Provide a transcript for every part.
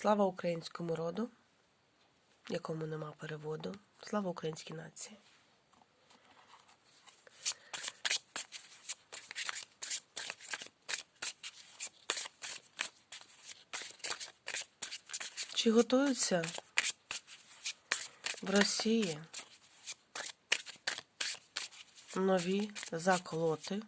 Слава українському роду, якому нема переводу. Слава українській нації. Чи готуються в Росії нові заколоти?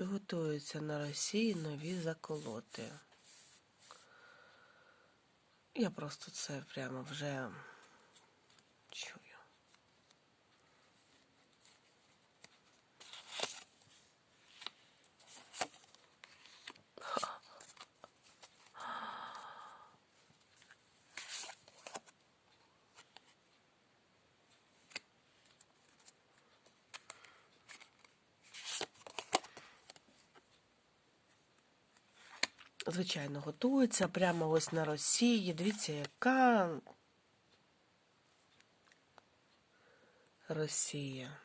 Чи готуються на Росії нові заколоти? Я просто це прямо вже Звичайно, готується прямо ось на Росії. Дивіться, яка Росія.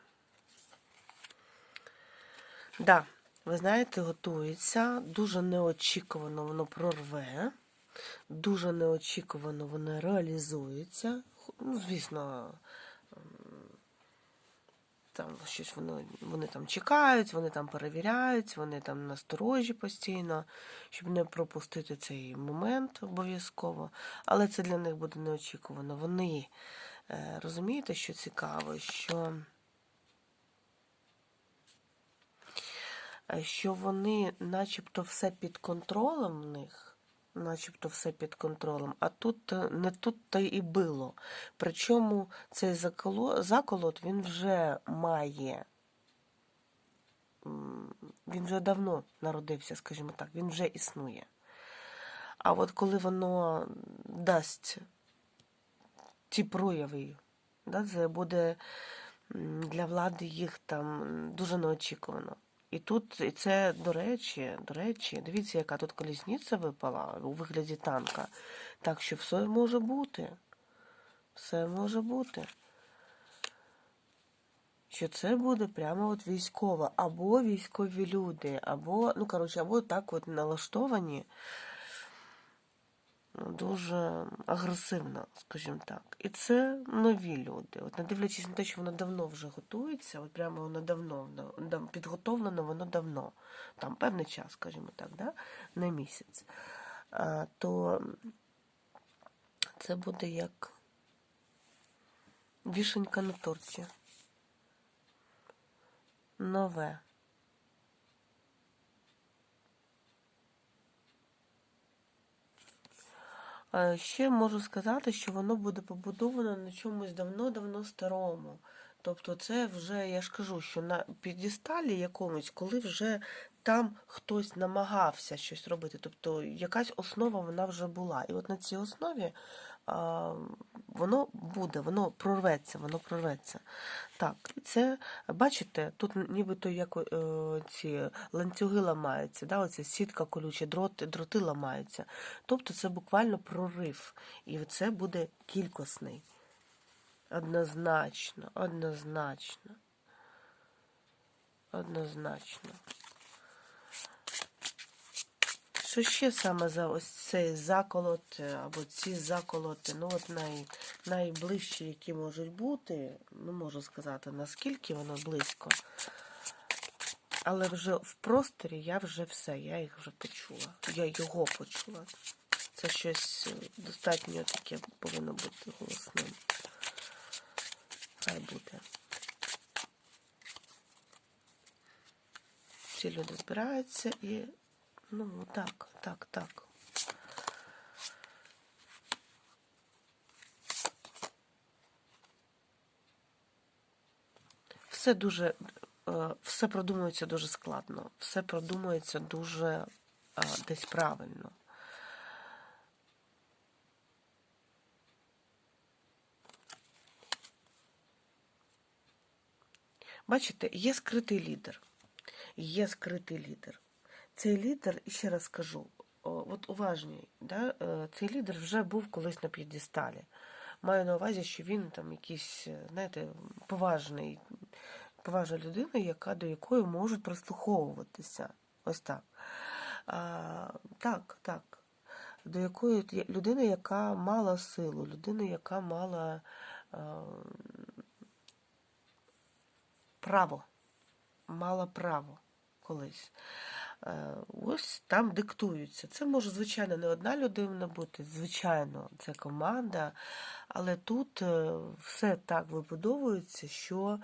Да, ви знаєте, готується. Дуже неочікувано воно прорве. Дуже неочікувано воно реалізується. Ну, звісно, там щось вони, вони там чекають, вони там перевіряють, вони там насторожі постійно, щоб не пропустити цей момент обов'язково. Але це для них буде неочікувано. Вони е, розумієте, що цікаво, що, е, що вони начебто все під контролем в них. Начебто все під контролем, а тут е, не тут то і було. Причому цей заколо- заколот він вже має, він вже давно народився, скажімо так, він вже існує. А от коли воно дасть ті прояви, да, це буде для влади їх там дуже неочікувано. І тут, і це, до речі, до речі, дивіться, яка тут колісниця випала у вигляді танка. Так що все може бути. Все може бути. Що це буде прямо от військова, або військові люди, або, ну, коротше, або так от налаштовані дуже агресивно, скажімо так. І це нові люди. От не дивлячись на те, що воно давно вже готується, от прямо воно давно підготовлено, воно давно, там певний час, скажімо так, да? не місяць, то це буде як вішенька на торті. Нове. Ще можу сказати, що воно буде побудовано на чомусь давно-давно старому. Тобто це вже, я ж кажу, що на підісталі якомусь, коли вже там хтось намагався щось робити. Тобто якась основа вона вже була. І от на цій основі воно буде, воно прорветься, воно прорветься. Так, це, бачите, тут нібито як е, ці ланцюги ламаються, да, оця сітка колюча, дроти, дроти ламаються. Тобто це буквально прорив. І це буде кількісний. Однозначно, однозначно. Однозначно. Що ще саме за ось цей заколот, е, або ці заколоти, ну от най, найближчі, які можуть бути, не можу сказати, наскільки воно близько. Але вже в просторі я вже все, я їх вже почула. Я його почула. Це щось е, достатньо таке повинно бути голосним. Хай буде. Ці люди збираються і, ну, так, так, так. Все дуже, е, все продумується дуже складно, все продумується дуже е, десь правильно. Бачите, є скритий лідер. Є скритий лідер. Цей лідер, і ще раз скажу, от уважний, да, е, цей лідер вже був колись на п'єдесталі. Маю на увазі, що він там якийсь, е, знаєте, поважний, поважна людина, яка, до якої можуть прислуховуватися. Ось так. А, так, так. До якої людина, яка мала силу, людина, яка мала а, право, мала право колись. Е, Ось там диктуються. Це може, звичайно, не одна людина бути, звичайно, це команда, але тут е, все так вибудовується, що,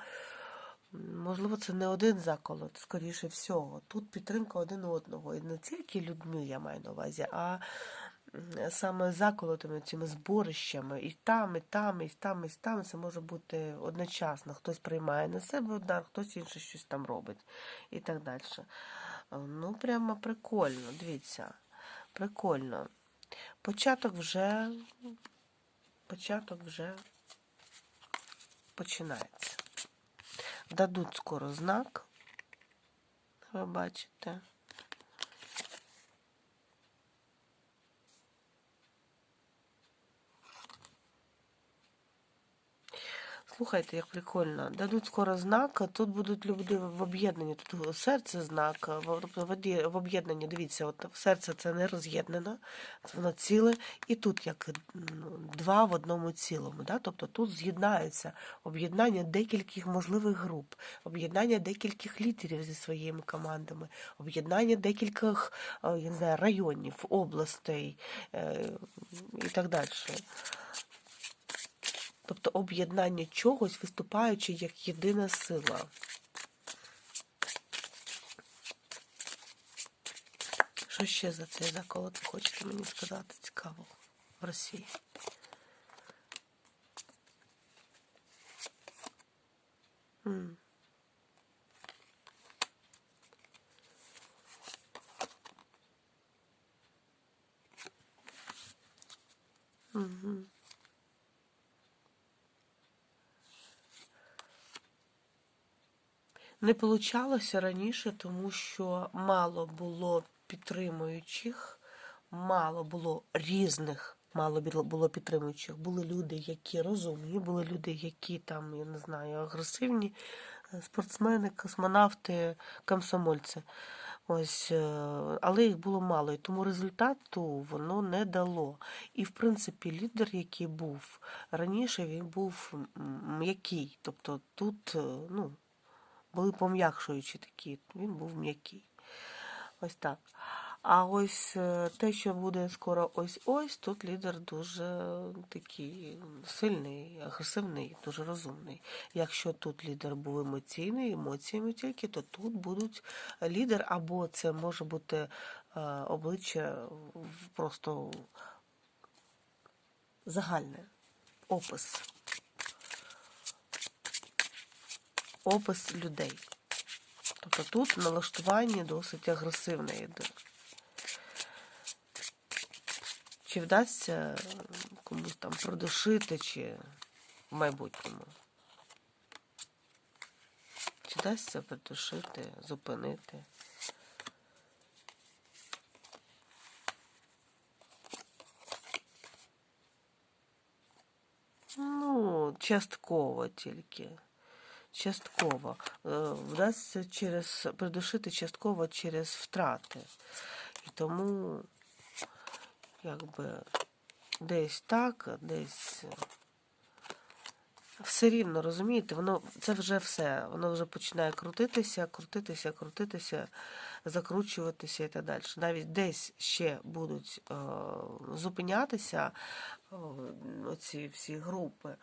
можливо, це не один заколот, скоріше всього. Тут підтримка один одного. І не тільки людьми, я маю на увазі, а саме заколотами, цими зборищами. І там, і там, і там, і там це може бути одночасно. Хтось приймає на себе удар, хтось інше щось там робить і так далі. Ну, прямо прикольно, дивіться. Прикольно. Початок вже. Початок вже починається. Дадуть скоро знак. Ви бачите. Слухайте, як прикольно. Дадуть скоро знак, тут будуть люди в об'єднанні. Тут серце знак, тобто в об'єднанні, дивіться, от серце це не роз'єднано, воно ціле, і тут як ну, два в одному цілому. Да? Тобто тут з'єднаються об'єднання декількох можливих груп, об'єднання декількох лідерів зі своїми командами, об'єднання декількох е, я не знаю, районів, областей е, і так далі. Тобто об'єднання чогось, виступаючи як єдина сила. Що ще за цей заколот ви хочете мені сказати цікаво в Росії? М. Не получалося раніше, тому що мало було підтримуючих, мало було різних, мало було підтримуючих. Були люди, які розумні, були люди, які там, я не знаю, агресивні, е, спортсмени, космонавти, комсомольці. Ось, е, але їх було мало, і тому результату воно не дало. І в принципі, лідер, який був раніше, він був м'який. Тобто тут, е, ну були пом'якшуючі такі, він був м'який. Ось так. А ось е, те, що буде скоро ось-ось, тут лідер дуже такий сильний, агресивний, дуже розумний. Якщо тут лідер був емоційний, емоціями тільки, то тут будуть лідер, або це може бути е, обличчя просто загальне, опис. Опис людей. Тобто тут налаштування досить агресивне йде. Чи вдасться комусь там продушити, чи в майбутньому? Чи вдасться придушити, зупинити? Ну, частково тільки. Частково. Е, Вдасться через придушити частково через втрати. І тому, якби десь так, десь все рівно, розумієте, воно це вже все. Воно вже починає крутитися, крутитися, крутитися, закручуватися і так далі. Навіть десь ще будуть е, зупинятися е, оці всі групи,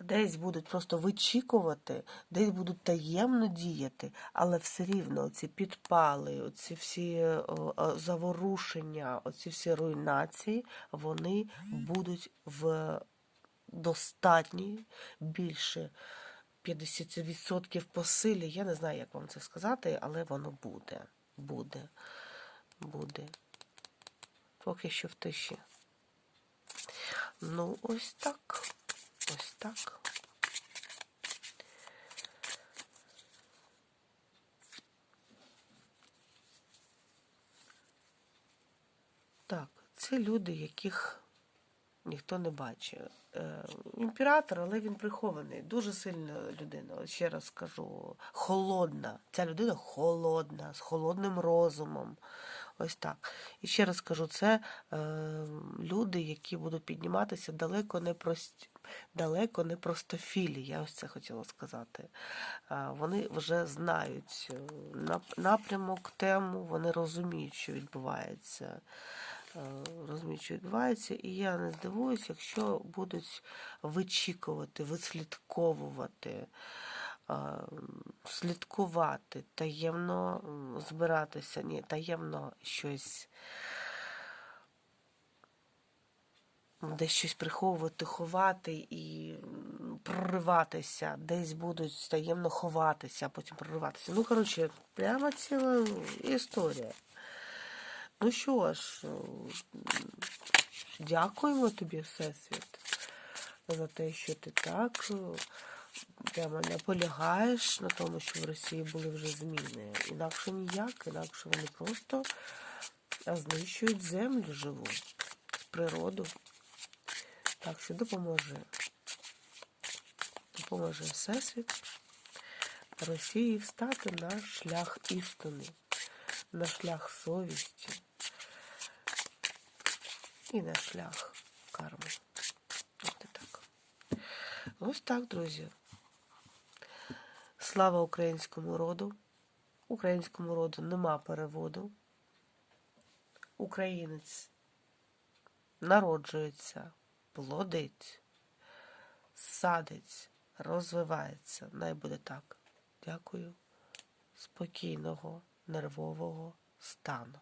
десь будуть просто вичікувати, десь будуть таємно діяти, але все рівно ці підпали, оці всі е, е, заворушення, оці всі руйнації, вони будуть в достатній більше 50% по силі. Я не знаю, як вам це сказати, але воно буде. Буде. Буде. Поки що в тиші. Ну, ось так. Ось так. Так, це люди, яких ніхто не бачить. Е, імператор, але він прихований. Дуже сильна людина. Ще раз скажу, холодна. Ця людина холодна, з холодним розумом. Ось так. І ще раз кажу, це е, люди, які будуть підніматися далеко не прості. Далеко не простофілі, я ось це хотіла сказати. А, Вони вже знають е, напрямок, тему, вони розуміють, що відбувається. Е, Розуміють, що відбувається, і я не здивуюсь, якщо будуть вичікувати, вислідковувати, е, слідкувати, таємно збиратися, ні, таємно щось. Десь щось приховувати, ховати і прориватися, десь будуть таємно ховатися, а потім прориватися. Ну, коротше, прямо ціла історія. Ну що ж, дякуємо тобі, Всесвіт, за те, що ти так е, прямо наполягаєш на тому, що в Росії були вже зміни. Інакше ніяк, інакше вони просто знищують землю живу, природу. Так що допоможи. Допоможе Всесвіт Росії встати на шлях істини, на шлях совісті і на шлях карми. Так. Ось так, друзі. Слава українському роду. Українському роду нема переводу. Українець народжується, плодить, садить, розвивається. Най буде так. Дякую. Спокійного, нервового стану.